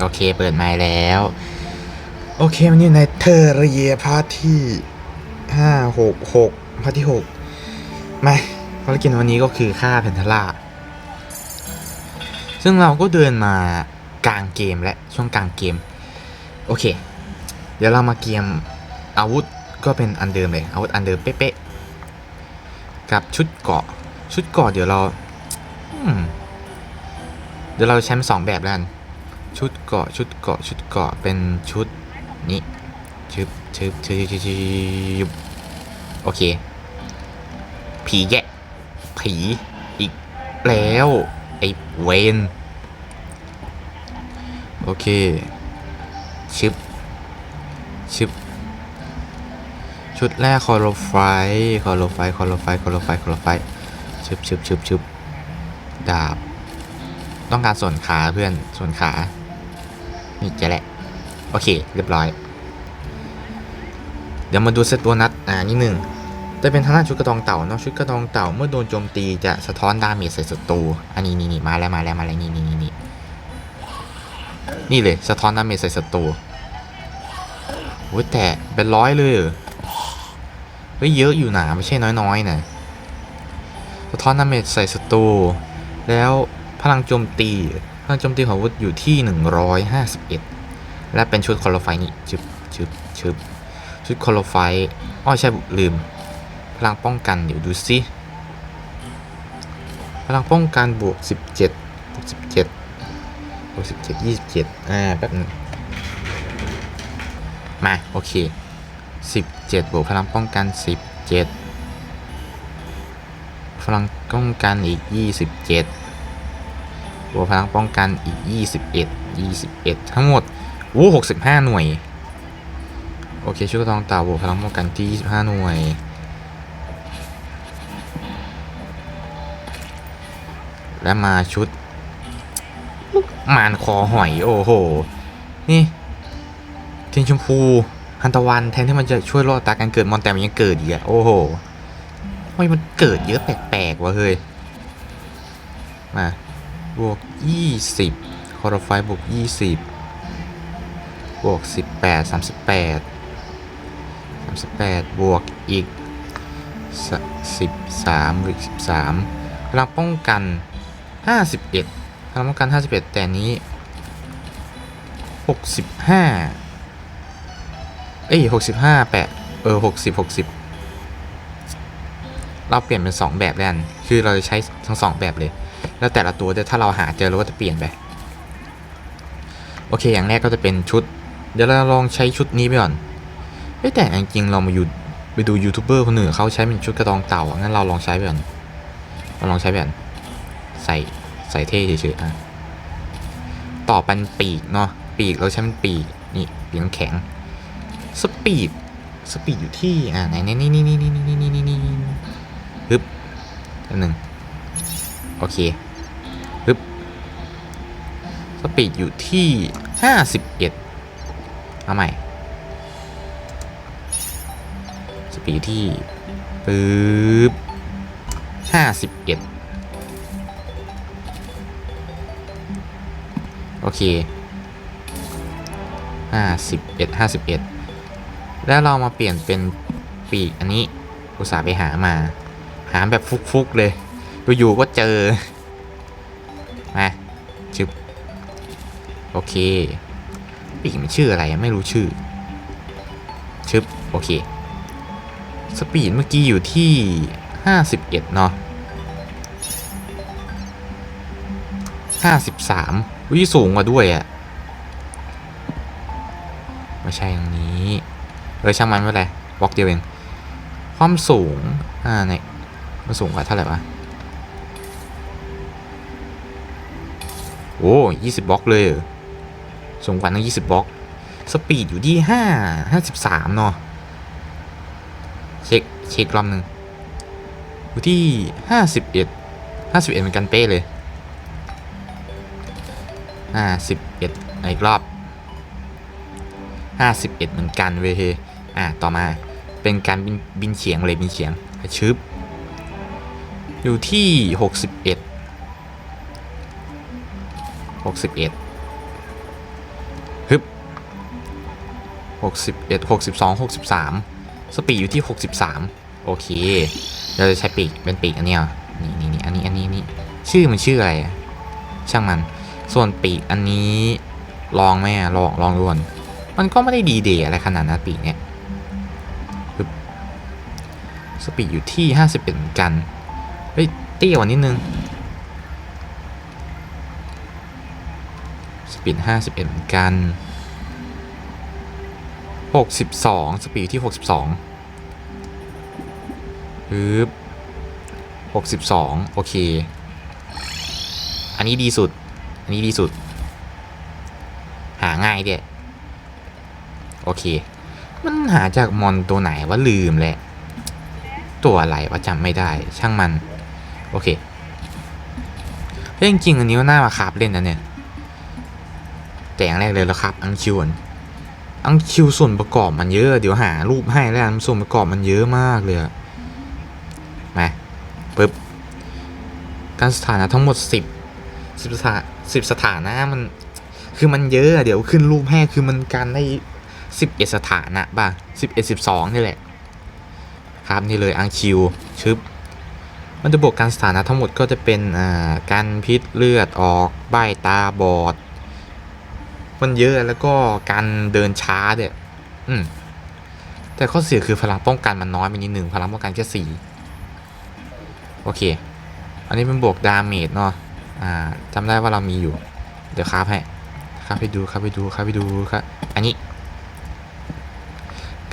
โอเคเปิดไมค์แล้ว โอเคมันอยู่ในเทอร์เรียพาร์ทที่ห้าหกหกพาร์ทที่หกมาภารกิจวันนี้ก็คือฆ่าแพนทาร่าซึ่งเราก็เดินมากลางเกมและช่วงกลางเกม โอเค เดี๋ยวเรามาเกมอาวุธก็เป็นอันเดิมเลยอาวุธอันเดิมเป๊ะๆกับชุดเกาะชุดเกาะเดี๋ยวเราเดี๋ยวเราใช้สองแบบแล้วกัน ชุดเกาะชุดเกาะชุดเกาะเป็นชุดนี้ชึบชึบชึบชึบชึบโอเค ผีแยะ ผีอีกแล้ว ไอ้เวนโอเคชึบชึบชุดแรกคอโลไฟคอโลไฟคอโลไฟคอโลไฟคอโลไฟชึบชึบชึบชึบดาบ ต้องการส่วนขาเพื่อนส่วนขา นี่แกแหละ โอเค เรียบร้อย เดี๋ยวมาดูเซตโบนัสอ่านิดหนึ่งจะเป็นทางด้านชุดกระดองเต่าเนาะชุดกระดองเต่าเมื่อโดนโจมตีจะสะท้อนดาเมจใส่ศัตรูอันนี้นี่นี่มาแล้วมาแล้วมาแล้วนี่นี่นี่นี่นี่เลยสะท้อนดาเมจใส่ศัตรูโอ้ยแต่เป็นร้อยเลยเหรอเฮ้ยเยอะอยู่หนาไม่ใช่น้อยๆนะสะท้อนดาเมจใส่ศัตรูแล้วพลังโจมตี พลังโจมตีของอาวุธอยู่ที่ 151 และเป็นชุดคอลไฟนี่ชึบชึบชึบชุดคอลไฟอ้อใช่ลืม พลังป้องกันเดี๋ยวดูสิพลังป้องกันบวก 17บวก17บวก17 27อ่าแป๊บนึงมาโอเค 17 บวกพลังป้องกัน 17พลังป้องกันอีก 27 บวกพลังป้องกันอีก 21 21 ทั้งหมดโอ้65 หน่วย โอเคชุดกระตองเต่าบวกพลังป้องกันที่ 25 หน่วย และมาชุดมานคอหอยโอ้โห นี่ทีนชมพูฮันตะวันแทนที่มันจะช่วยรอดตาการเกิดมอนแต่มันยังเกิดอีกอะโอ้โหทำไมมันเกิดเยอะแปลกๆวะเฮ้ย มา บวก 20คอร์ไฟบวก 20 บวก 18 38 38 บวกอีก 13 หรือ 13พลังป้องกัน 51พลังป้องกัน 51 แต่นี้ 65 เอ้ย 65 แปะ เออ 60 60เราเปลี่ยนเป็น 2 แบบแล้วกัน คือเราจะใช้ทั้ง 2 แบบเลย แล้วแต่ละตัวถ้าเราหาเจอเราก็จะเปลี่ยนไป โอเค อย่างแรกก็จะเป็นชุด เดี๋ยวเราลองใช้ชุดนี้ไปก่อนเอ้แต่จริงๆเรามาอยู่ไปดูยูทูบเบอร์คนอื่นเขาใช้เป็นชุดกระดองเต่างั้นเราลองใช้ไปก่อนเราลองใช้ไปก่อนใส่ใส่เท่เฉยๆอะต่อเป็นปีกเนาะปีกเราใช้เป็นปีกนี่ปีกน้ำแข็งสปีดสปีดอยู่ที่อ่าไหนนี่นี่นี่นี่นี่นี่นี่นี่นี่ฮึบอันหนึ่งโอเค สปีดอยู่ที่ 51 เอาใหม่ สปีดที่ปึ๊บ51 โอเค 51 51 แล้วเรามาเปลี่ยนเป็นปีกอันนี้ อุตส่าห์ไปหามา หาแบบฟุกๆเลย อยู่ๆก็เจอ โอเคปีกมันชื่ออะไรไม่รู้ชื่อ ชึบ โอเค สปีดเมื่อกี้อยู่ที่ 51 เนาะ53วิสูงกว่าด้วยอะไม่ใช่อย่างนี้เออช่างมันไม่เป็นไรบล็อกเดียวเอง ความสูง อ่าในมันสูงกว่าเท่าไหร่วะ โอ้ยี่สิบบล็อกเลยเหรอ สูงกว่าตั้งยี่สิบบล็อก สปีดอยู่ที่ห้าห้าสิบสามเนาะเช็คเช็ครอบหนึ่งอยู่ที่ห้าสิบเอ็ดห้าสิบเอ็ดเหมือนกันเป๊ะเลยห้าสิบเอ็ดอีกรอบห้าสิบเอ็ดเหมือนกันเว้ยเฮอะต่อมาเป็นการบินบินเฉียงเลยบินเฉียงชึบอยู่ที่หกสิบเอ็ด61 61 62 63 สปีดอยู่ที่ 63 โอเค เราจะใช้ปีกเป็นปีกอันเนี้ยนี่นี่นี่อันนี้อันนี้นี่ชื่อมันชื่ออะไรช่างมัน ส่วนปีกอันนี้ลองไหมลองลองดูก่อนมันก็ไม่ได้ดีเดย์อะไรขนาดนั้นปีกเนี้ยสปีดอยู่ที่ 51เหมือนกัน เฮ้ยเตี้ยกว่านิดนึงสปีด51เหมือนกัน 62 สปีดอยู่ที่ 62ปึ๊บ62 โอเค อันนี้ดีสุด อันนี้ดีสุด หาง่ายเดียโอเค มันหาจากมอนตัวไหนว่าลืมแหละ ตัวอะไรว่าจำไม่ได้ ช่างมัน โอเคเฮ้ยจริงอันนี้ว่าน่ามาคาบเล่นนะเนี่ย แต่อย่างแรกเลยแล้วครับอังคิวน อังคิวส่วนประกอบมันเยอะ เดี๋ยวหารูปให้แล้วกันส่วนประกอบมันเยอะมากเลยอะมาปึ๊บการสถานะทั้งหมด 10 10สถาสิบสถานะมัน คือมันเยอะเดี๋ยวขึ้นรูปให้คือมันการได้ 11 สถานะป่ะ11 12นี่แหละ ครับนี่เลยอังคิวชึบมันจะบวกการสถานะทั้งหมดก็จะเป็นอ่าการพิษเลือดออกใบตาบอด มันเยอะแล้วก็การเดินช้าเด็ดอืมแต่ข้อเสียคือพลังป้องกันมันน้อยไปนิดหนึ่งพลังป้องกันแค่สี่โอเค อันนี้เป็นบวกดาเมจเนาะอ่าจำได้ว่าเรามีอยู่ เดี๋ยวคราฟให้คราฟไปดูคราฟไปดูคราฟไปดูครับอันนี้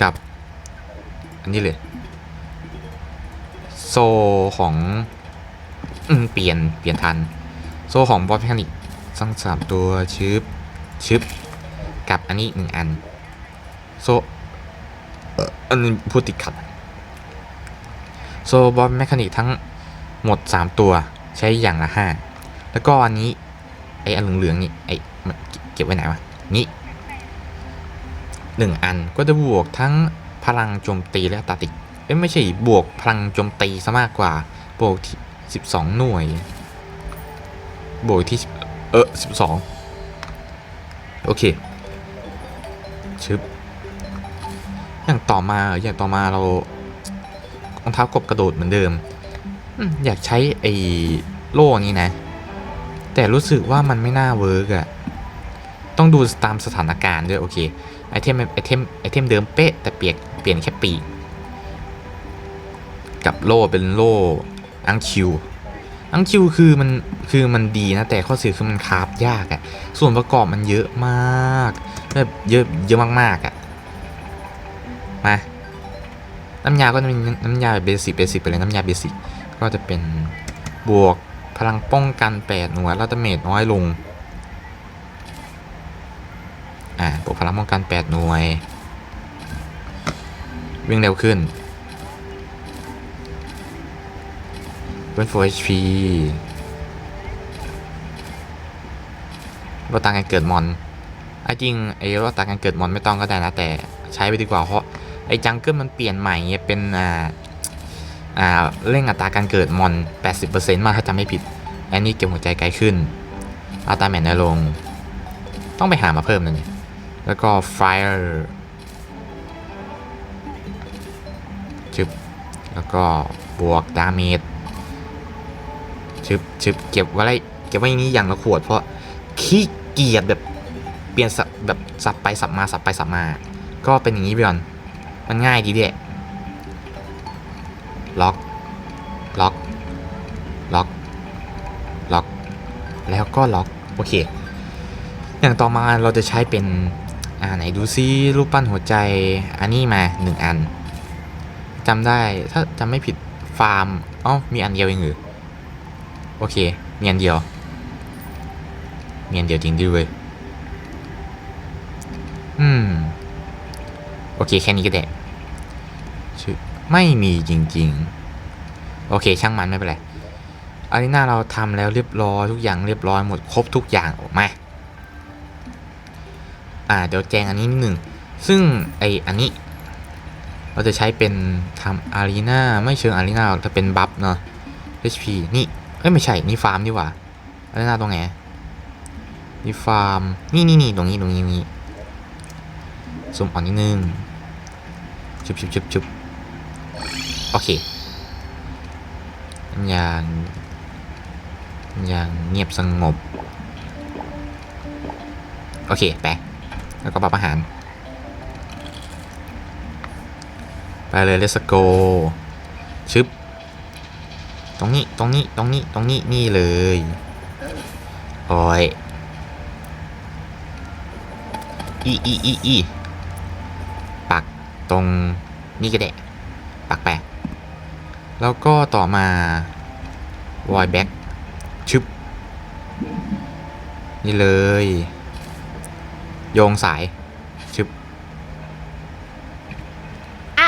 กับ อันนี้เลยโซของอืมเปลี่ยนเปลี่ยนทัน โซของบอสแมคานิกทั้งสามตัวชึบ ชึบกับอันนี้หนึ่งอัน โซอันนี้พูดติดขัด โซบอสแมคานิกทั้งหมด 3 ตัวใช้อย่างละ 5 แล้วก็อันนี้ ไออันเหลืองๆนี่ไอเก็บไว้ไหนวะ นี่หนึ่งอันก็จะบวกทั้งพลังโจมตีและตาติกเอ้ยไม่ใช่บวกพลังโจมตีซะมากกว่า บวกที่สิบสองหน่วย บวกที่ เออสิบสอง โอเคชึบอย่างต่อมาอย่างต่อมาเรารองเท้ากบกระโดดเหมือนเดิมอยากใช้ไอ้โล่นี้นะ แต่รู้สึกว่ามันไม่น่าเวิร์กอะต้องดูตามสถานการณ์ด้วยโอเคไอเทมไอเทมไอเทมเดิมเป๊ะแต่เปลี่ยนเปลี่ยนแค่ปีกกับโล่เป็นโล่อังคิว อังคิวคือมันคือมันดีนะ แต่ข้อเสียคือมันคาฟยากอะส่วนประกอบมันเยอะมากแบบเยอะเยอะมากๆอะมาน้ำยาก็จะเป็นน้ำยาเบสิกเบสิกไปเลยน้ำยาเบสิกก็จะเป็นบวกพลังป้องกัน 8 หน่วยแล้วดาเมจน้อยลง อ่าบวกพลังป้องกัน 8 หน่วย วิ่งเร็วขึ้น เป็น4 HP ลดตาการเกิดมอนไอ้จริงไอ้ลดตาการเกิดมอนไม่ต้องก็ได้นะ แต่ใช้ไปดีกว่าเพราะไอ้จังเกิลมันเปลี่ยนใหม่เป็นอ่าอ่าเร่งอัตราการเกิดมอน 80%มากถ้าจำไม่ผิด อันนี้เก็บหัวใจไกลขึ้นอัตราแมนน้ลง ต้องไปหามาเพิ่มนะเนี่ยแล้วก็ Fire ชึบแล้วก็บวกดาเมจ ชึบชึบเก็บไว้เก็บไว้อย่างนี้อย่างละขวดเพราะขี้เกียจแบบเปลี่ยนสับแบบสับไปสับมาสับไปสับมา ก็เป็นอย่างนี้ไปก่อนมันง่ายดีเด็ล็อกล็อกล็อกล็อกแล้วก็ล็อกโอเค อย่างต่อมาเราจะใช้เป็นอ่าไหนดูซิรูปปั้นหัวใจอันนี้มาหนึ่งอันจำได้ถ้าจำไม่ผิดฟาร์มอ้ามีอันเดียวเองหรือ โอเคมีอันเดียวมีอันเดียวจริงด้วยเว้ยอืม โอเค แค่นี้ก็ได้ชื่อไม่มีจริง ๆ โอเค ช่างมันไม่เป็นไรอารีนาเราทำแล้วเรียบร้อยทุกอย่างเรียบร้อยหมดครบทุกอย่างออกมาอ่าเดี๋ยวแจงอันนี้นิดหนึ่ง ซึ่งไออันนี้ เราจะใช้เป็นทำอารีนาไม่เชิงอารีนาแต่เป็นบัฟเนาะ HP นี่ อ้ยไม่ใช่ นี่ฟาร์มดีกว่าอารีนาตรงไหนนี่ฟาร์ม นี่นี่นี่ตรงนี้ตรงนี้นี่ซูมอ่อกนิดนึงชุบชุบชุบชุบโอเคอย่างอย่างเงียบสงบ โอเค ไป แล้วก็ปรับอาหาร ไปเลย let's go ชึบ ตรงนี้ตรงนี้ตรงนี้ตรงนี้นี่เลยโอ้ยอีอีอีอีปักตรงนี่ก็ได้ปักไปแล้วก็ต่อมา void back ชึบนี่เลย โยงสายชึบอะ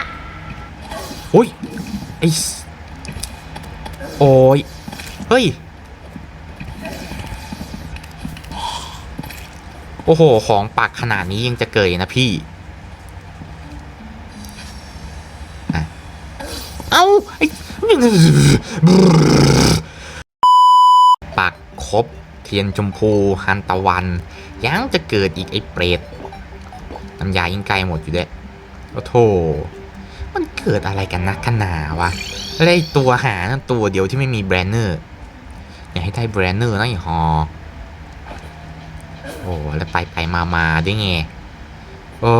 อุ้ยไอ้ส โอ้ย เฮ้ย โอ้โห ของปักขนาดนี้ยังจะเกยนะพี่ เอ้าไอ้ปักครบเทียนชมพูฮันตะวัน ยังจะเกิดอีกไอ้เปรตน้ำยายิ่งใกลหมดอยู่ด้วยโอ้โถมันเกิดอะไรกันนักกันหนาวะ แล้วไอตัวหาตัวเดียวที่ไม่มีแบรนเนอร์อยากให้ได้แบรนเนอร์นะไอฮอโอ้แล้วไปไปมามาได้ไงโอ้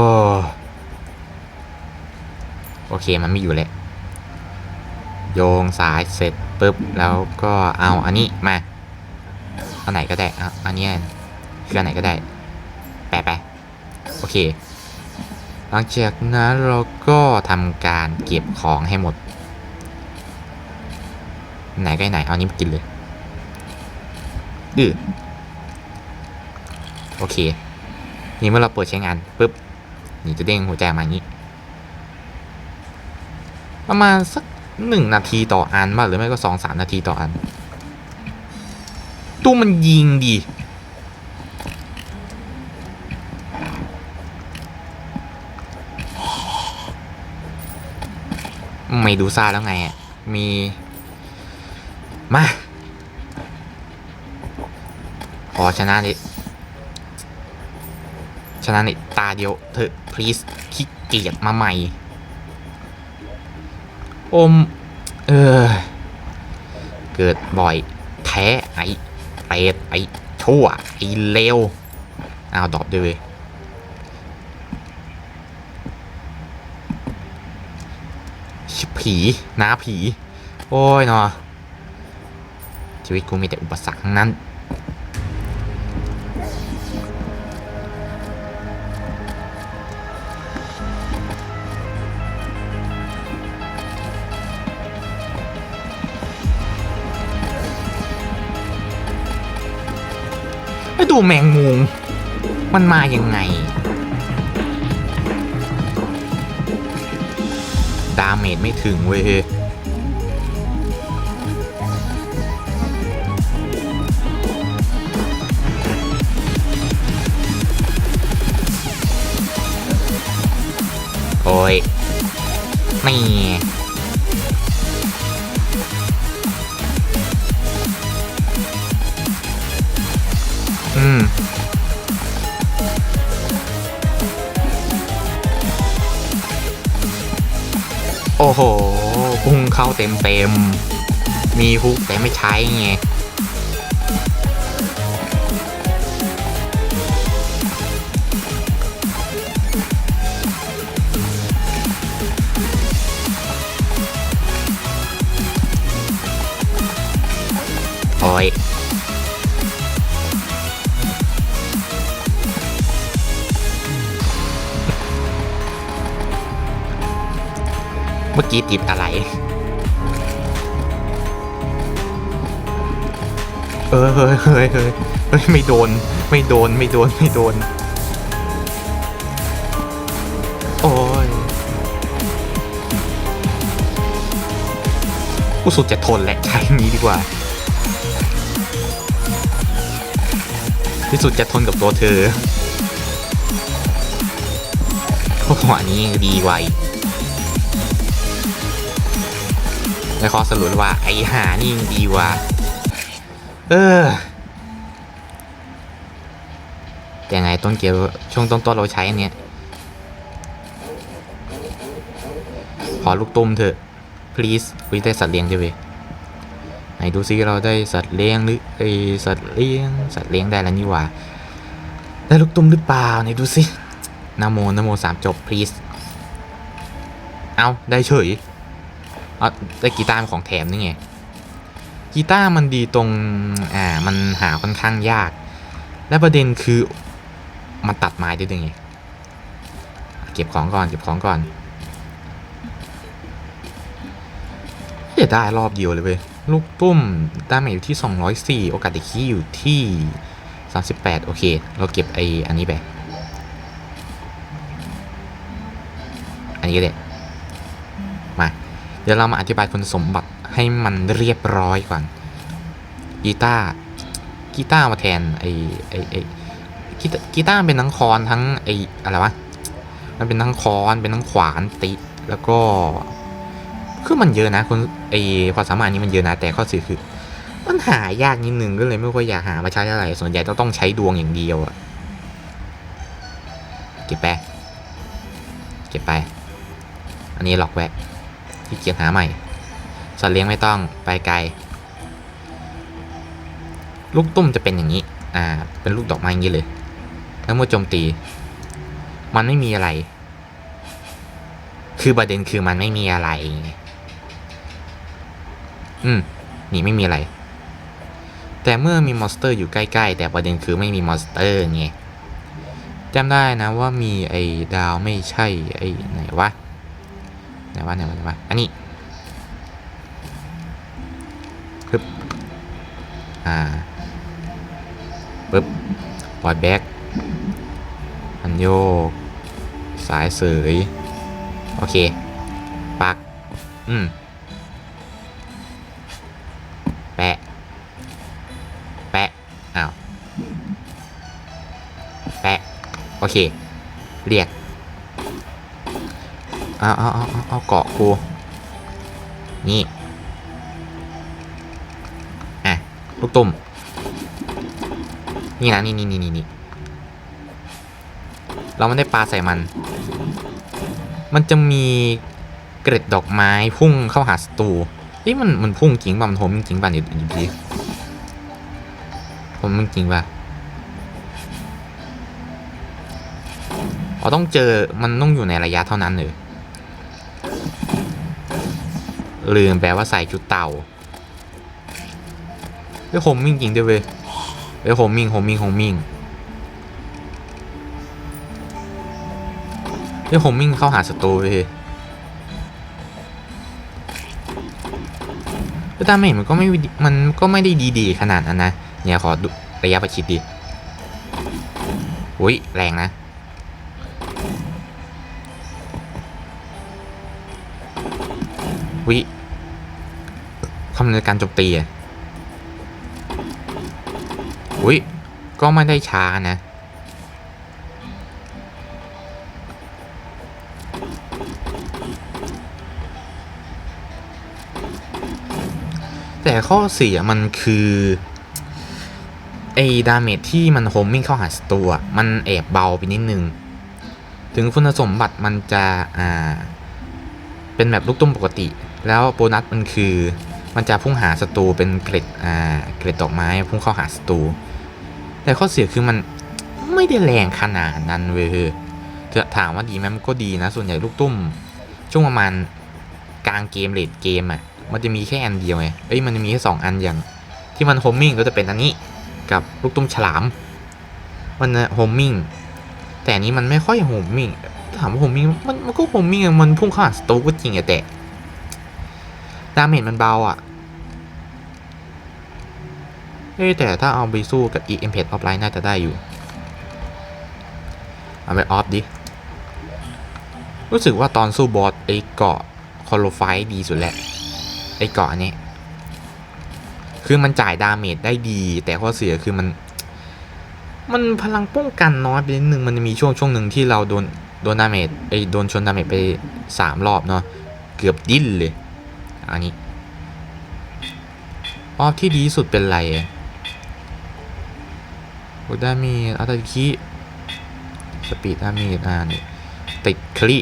โอเคมันไม่อยู่แล้วโยงสายเสร็จปุ๊บแล้วก็เอาอันนี้มาอันไหนก็ได้อาอันนี้คืออันไหนก็ได้แปะไปโอเค หลังจากนั้นเราก็ทำการเก็บของให้หมด ไหนก็ไหน เอานี้มากินเลยอือโอเค นี่เมื่อเราเปิดใช้งานปุ๊บ นี่จะเด้งหัวใจมาอย่างนี้ ประมาณสักหนึ่งนาทีต่ออันบ้างหรือไม่ก็สองสามนาทีต่ออัน ตู้มันยิงดี ไม่ดูซ่าแล้วไงอะ มี มา ขอชนะนิชนะนิตาเดียวเถอะ please ขี้เกียจมาใหม่ อม เออ เกิดบ่อย แท้ไอเปรตไอชั่ว ไอเลวเอาดอปด้วยเวยชิผีน้าผี โอ้ยเนาะ ชีวิตกูมีแต่อุปสรรคทั้งนั้น ไอ้ดูแมงมุมมันมายังไง ดาเมจไม่ถึงเว้ย โอ้ยนี่อืมโอ้โหพุ่งเข้าเต็มเต็ม มีฮุกแต่ไม่ใช้ไง อย เมื่อกี้ติดอะไร เออเฮ้ยเฮ้ยเฮ้ยเฮ้ยไม่โดน ไม่โดน ไม่โดน ไม่โดน โอ้ยกูสุดจะทนแหละใช้นี้ดีกว่า ที่สุดจะทนกับตัวเธอพอ้โหัวนี้ดีไวและขอสรุปว่าไอหานี่ดีกว่า เออยังไงต้นเกียวช่วงต้นต้นเราใช้อันเนี้ย ขอลูกตุ้มเถอะ please วิทยาสัตว์เลี้ยงด้วย ดูซิเราได้สัตว์เลี้ยงหรือไอสัตว์เลี้ยงสัตว์เลี้ยงได้แล้วนี่หว่าได้ลูกตุ้มหรือเปล่าไหนดูสินะโมนะโมสามจบ please เอาได้เฉยเอาได้กีตาร์ของแถมนี่ไงกีตาร์มันดีตรงอ่ามันหาค่อนข้างยาก และประเด็นคือมันตัดไม้ได้ด้วยไงเก็บของก่อนเก็บของก่อนเสียได้รอบเดียวเลยเว้ย ลูกตุ้มดาเมจอยู่ที่ 204 โอกาสติคีอยู่ที่ 38 โอเค เราเก็บไออันนี้ไป อันนี้ก็ได้มา เดี๋ยวเรามาอธิบายคุณสมบัติให้มันเรียบร้อยก่อน กีตาร์ กีตาร์มาแทนไอไอไอกีตาร์กีตาร์เป็นทั้งคอนทั้งไออะไรวะ มันเป็นทั้งคอนเป็นทั้งขวานติ แล้วก็ คือมันเยอะนะคนไอความสามารถนี้มันเยอะนะแต่ข้อเสียคือ มันหายากนิดนึงก็เลยไม่ค่อยอยากหามาใช้อะไรส่วนใหญ่ต้องต้องใช้ดวงอย่างเดียวอะเก็บไปเก็บไป อันนี้หลอกแวะที่เกียจหาใหม่สัตว์เลี้ยงไม่ต้องไปไกล ลูกตุ้มจะเป็นอย่างนี้ อ่า เป็นลูกดอกไม้อย่างนี้เลย แล้วเมื่อโจมตี มันไม่มีอะไร คือประเด็นคือมันไม่มีอะไรไง อืม นี่ไม่มีอะไร แต่เมื่อมีมอนสเตอร์อยู่ใกล้ๆ แต่ประเด็นคือไม่มีมอนสเตอร์ไงจำได้นะว่ามีไอ้ดาวไม่ใช่ไอ้ไหนวะไหนวะไหนวะไหนวะอันนี้ปึ๊บอ่าปึ๊บปล่อยแบ็กอันโยก สายเสย โอเค ปัก อืม แปะ แปะ อ้าว แปะ โอเค เรียกเอาเอาเอาเอาเอาเกาะกู นี่ อะ ลูกตุ่ม นี่นะนี่นี่นี่นี่นเราไม่ได้ปลาใส่มัน มันจะมีเกร็ดดอกไม้พุ่งเข้าหาศัตรู เฮ้ยมันมันพุ่งจริงป่ะมันโหมจริงป่ะเดี๋ยวดูดิผมมันจริงป่ะอ๋อต้องเจอมันต้องอยู่ในระยะเท่านั้นเลยลืมแปลว่าใส่ชุดเต่าเฮ้ยโฮมมิ่งจริงด้วยเว้ยเฮ้ยโฮมมิ่งโฮมมิ่งโฮมมิ่งเฮ้ยโฮมมิ่งเข้าหาศัตรูเว้ย แต่ตามไม่เห็นมันก็ไม่มันก็ไม่ได้ดีๆ ขนาดนั้นนะ เนี่ยขอดูระยะประชิดดิอุ้ยแรงนะวิคำในการโจมตีอะอุ้ยก็ไม่ได้ช้านะ แต่ข้อเสียมันคือไอ้ดาเมจที่มันโฮมมิ่งเข้าหาศัตรูมันแอบเบาไปนิดนึง ถึงคุณสมบัติมันจะอ่าเป็นแบบลูกตุ้มปกติ แล้วโบนัสมันคือมันจะพุ่งหาศัตรูเป็นเกล็ดอ่าเกล็ดดอกไม้พุ่งเข้าหาศัตรูแต่ข้อเสียคือมันไม่ได้แรงขนาดนั้นเว้ยจะถามว่าดีไหมมันก็ดีนะ ส่วนใหญ่ลูกตุ้ม ช่วงประมาณกลางเกมเลดเกมอะ มันจะมีแค่อันเดียวไงเอ้ยมันจะมีแค่สองอันอย่าง ที่มันโฮมมิ่งก็จะเป็นอันนี้กับลูกตุ้มฉลาม มันโฮมมิ่งแต่นี้มันไม่ค่อยโฮมมิ่งถามว่าโฮมมิ่งมันมันก็โฮมมิ่งอะมันพุ่งเข้าหาสตูก็จริงอะแต่ดาเมจมันเบาอะเอ้แต่ถ้าเอาไปสู้กับ e m p e d offline น่าจะได้อยู่ เอาไปออฟดิ รู้สึกว่าตอนสู้บอสไอ้เกาะคอโลไฟดีสุดแหละ ไอ้เกาะอันนี้ คือมันจ่ายดาเมจได้ดี แต่ข้อเสียคือมัน มันพลังป้องกันน้อยไปนิดนึงมันมีช่วงช่วงหนึ่งที่เราโดนโดนดาเมจไอโดนชนดาเมจไปสามรอบเนาะเกือบดิ้นเลยอันนี้ออฟที่ดีสุดเป็นไรอะโอ้ดาเมจอัตติคิสปีดดาเมจอ่านี่ติดคลิ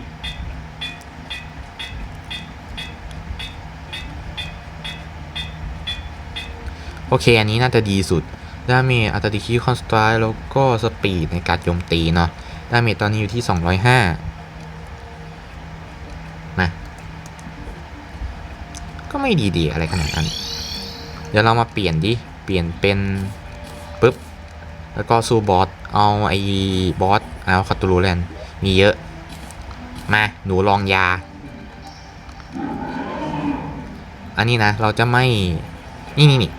อเค อันนี้น่าจะดีสุดดาเมจอัตติคีคอนสตรายแล้วก็สปีดในการโจมตีเนาะดาเมจตอนนี้อยู่ที่ 205มาก็ไม่ดีดีอะไรขนาดนั้น เดี๋ยวเรามาเปลี่ยนดิ เปลี่ยนเป็นปุ๊บ แล้วก็สู้บอส เอาไอ้บอส เอาคาตูรูแลนมีเยอะ มา หนูลองยา อันนี้นะ เราจะไม่ นี่นี่นี่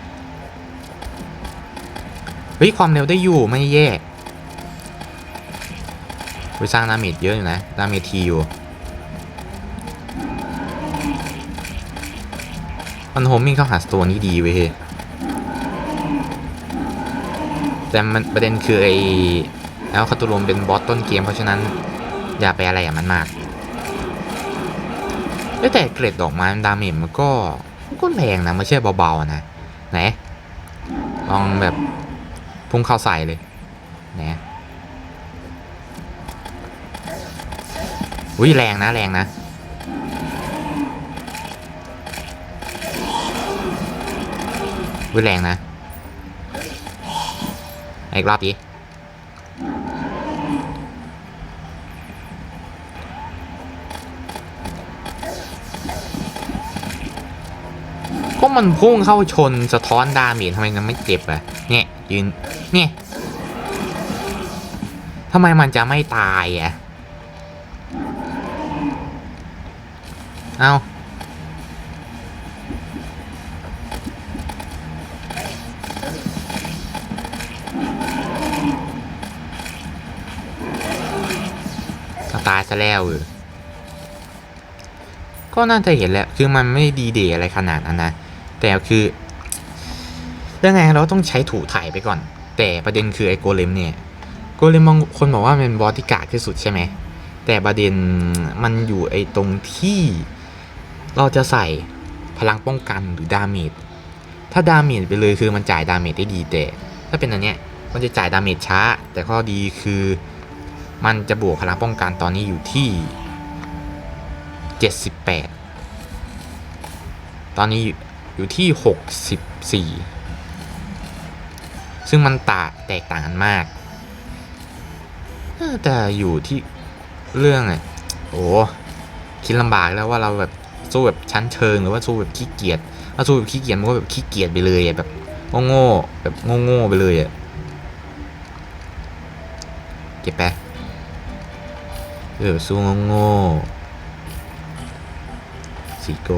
เฮ้ย ความเร็วได้อยู่ไม่แย่ไปสร้างดาเมจเยอะอยู่นะดาเมจทีอยู่มันโฮมมิ่งเข้าหาตัวนี้ดีเว้ยแต่มันประเด็นคือไอ้แล้วคาตูรมเป็นบอสต้นเกมเพราะฉะนั้น อย่าไปอะไรอะมันมากแต่เกรดดอกไม้ดาเมจมันก็มันก็แรงนะไม่ใช่เบาๆนะไหนลองแบบ พุ่งเข้าใส่เลยไหนอุ้ยแรงนะแรงนะ อุ้ยแรงนะ อีกรอบดิก็มันพุ่งเข้าชนสะท้อนดาเมจทำไมมันไม่เจ็บอะเนี่ยยืน เนี่ยทำไมมันจะไม่ตายอะเอาเอาตายซะแล้วเออก็น่าจะเห็นแหละ คือมันไม่ดีเดย์อะไรขนาดนั้นนะ แต่คือยังไงเราต้องใช้ถูถ่ายไปก่อน แต่ประเด็นคือไอ้โกเลมเนี่ยโกเลมบางคนบอกว่ามันเป็นบอสที่กากที่สุดใช่ไหมแต่ประเด็นมันอยู่ไอ้ตรงที่เราจะใส่พลังป้องกันหรือดาเมจถ้าดาเมจไปเลยคือมันจ่ายดาเมจได้ดีแต่ ถ้าเป็นอันเนี้ยมันจะจ่ายดาเมจช้า แต่ข้อดีคือมันจะบวกพลังป้องกันตอนนี้อยู่ที่ 78 ตอนนี้อยู่ที่ 64 ซึ่งมันตาแตกต่างกันมาก แต่อยู่ที่เรื่องอะโอ้คิดลำบากแล้วว่าเราแบบสู้แบบชั้นเชิงหรือว่าสู้แบบขี้เกียจถ้าสู้แบบขี้เกียจมันก็แบบขี้เกียจไปเลยอะแบบโง่ๆแบบโง่ๆไปเลยอะเก็บไปเออสู้โง่ๆสีโก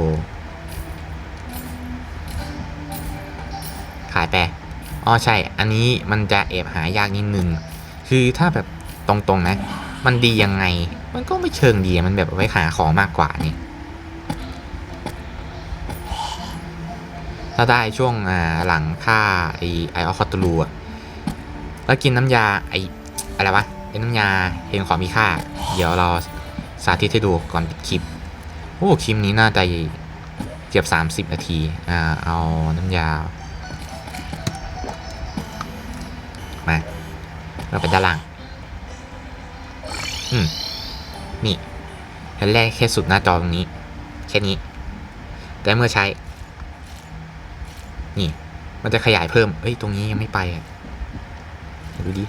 อ๋อใช่ อันนี้มันจะแอบหายากนิดนึง คือถ้าแบบตรงๆนะ มันดียังไง มันก็ไม่เชิงดีอะมันแบบไว้หาของมากกว่านี่ ถ้าได้ช่วงหลังค่าไอไอออคอตลูอะแล้วกินน้ำยาไออะไรวะไอน้ำยาเห็นของมีค่า เดี๋ยวเราสาธิตให้ดูก่อนปิดคลิป โอ้คลิปนี้น่าจะเกือบ 30 นาที อ่า เอาน้ำยา เราไปด้านล่าง อืม นี่แผ่นแรกแค่สุดหน้าจอตรงนี้ แค่นี้ แต่เมื่อใช้ นี่ มันจะขยายเพิ่ม เอ้ย ตรงนี้ยังไม่ไปอะดูดิ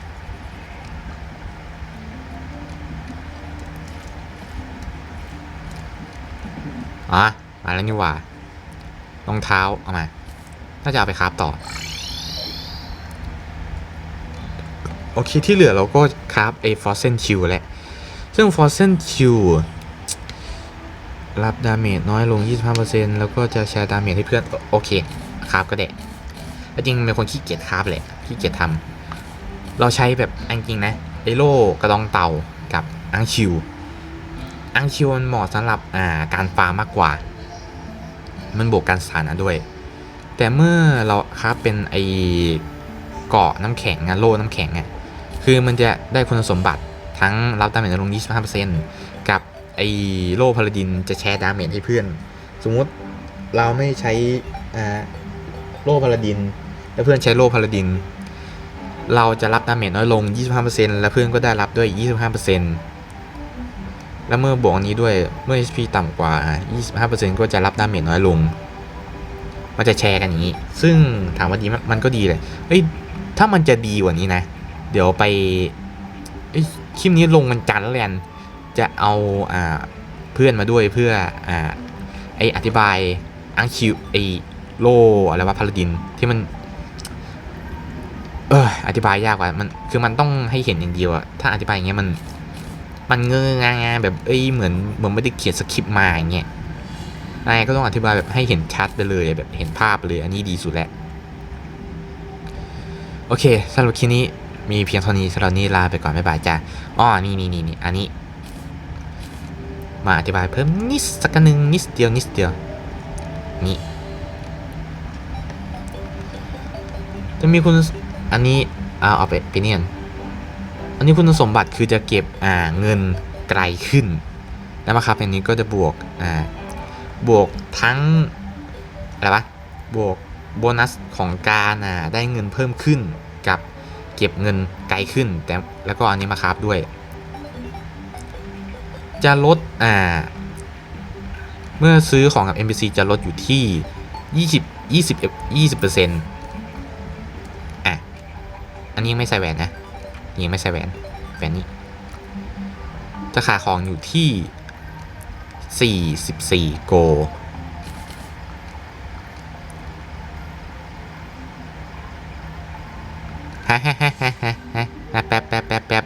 อ๋อมาแล้วนี่หว่า รองเท้า เอามา น่าจะเอาไปคราฟต่อ โอเคที่เหลือเราก็คราฟไอ้ฟอสเซนคิวแหละซึ่งฟอสเซนคิวรับดาเมจน้อยลง 25%แล้วก็จะแชร์ดาเมจให้เพื่อน โอเคคราฟก็ได้จริงเป็นคนขี้เกียจคราฟแหละขี้เกียจทำเราใช้แบบอันจริงนะไอโล่กระดองเต่ากับอังคิว อังคิวมันเหมาะสำหรับอ่าการฟาร์มมากกว่า มันบวกการสถานะด้วย แต่เมื่อเราครับเป็นไอเกาะน้ำแข็งอะโล่น้ำแข็งอะ คือมันจะได้คุณสมบัติทั้งรับดาเมจลง 25%กับไอโล่พาลาดินจะแชร์ดาเมจให้เพื่อน สมมุติเราไม่ใช้อ่าโล่พาลาดิน แล้วเพื่อนใช้โล่พาลาดิน เราจะรับดาเมจน้อยลง 25%และเพื่อนก็ได้รับด้วย 25%แล้วเมื่อบวกอันนี้ด้วยเมื่อ HP ต่ำกว่า 25%ก็จะรับดาเมจน้อยลง มันจะแชร์กันอย่างนี้ ซึ่งถามว่าดีมมันก็ดีเลยเอ้ยถ้ามันจะดีกว่านี้นะ เดี๋ยวไปคลิปนี้ลงมันจันทร์แล้วกันจะเอาอ่าเพื่อนมาด้วยเพื่ออ่าไออธิบายอังคิวไอโลอะไรว่าพาลาดินที่มัน เอออธิบายยากกว่ามันคือมันต้องให้เห็นอย่างเดียวอะถ้าอธิบายอย่างเงี้ยมัน มันเงงงาแบบเอ้ยเหมือนเหมือนไม่ได้เขียนสคริปต์มาอย่างเงี้ยนายก็ต้องอธิบายแบบให้เห็นชัดไปเลยแบบเห็นภาพเลย อันนี้ดีสุดแล้วโอเคสำหรับคลิปนี้ มีเพียงเท่านี้สำหรับนี้ลาไปก่อนบ๊ายบายจ้าอ้อนี่นี่นี่นี่อันนี้ มาอธิบายเพิ่มนิดสักนึงนิดเดียวนิดเดียวนี่จะมีคุณอันนี้เอาเอาไปไปเนียนอันนี้คุณสมบัติคือจะเก็บอ่าเงินไกลขึ้นแล้วมาครับอันนี้ก็จะบวกอ่าบวกทั้งอะไรวะบวกโบนัสของการอ่าได้เงินเพิ่มขึ้น เก็บเงินไกลขึ้น แต่แล้วก็อันนี้มาครับด้วย จะลดอ่าเมื่อซื้อของกับ NPC จะลดอยู่ที่ 20 20 20เปอร์เซ็นต์อะ อันนี้ยังไม่ใส่แหวนนะนี่ยังไม่ใส่แหวนแหวนนี้ จะขายของอยู่ที่ 44 โก ฮะฮะฮะฮะฮะฮะแป๊บแป๊บแป๊บแป๊บ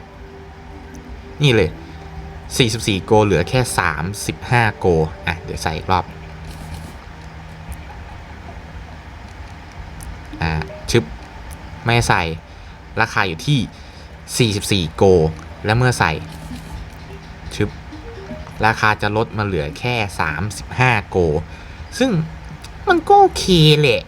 นี่เลย 44 โกเหลือแค่ 35 โก อะ เดี๋ยวใส่อีกรอบ อ่า ชึบ ไม่ใส่ ราคาอยู่ที่ 44 โก และเมื่อใส่ ชึบ ราคาจะลดมาเหลือแค่ 35 โก ซึ่งมันก็โอเคแหละ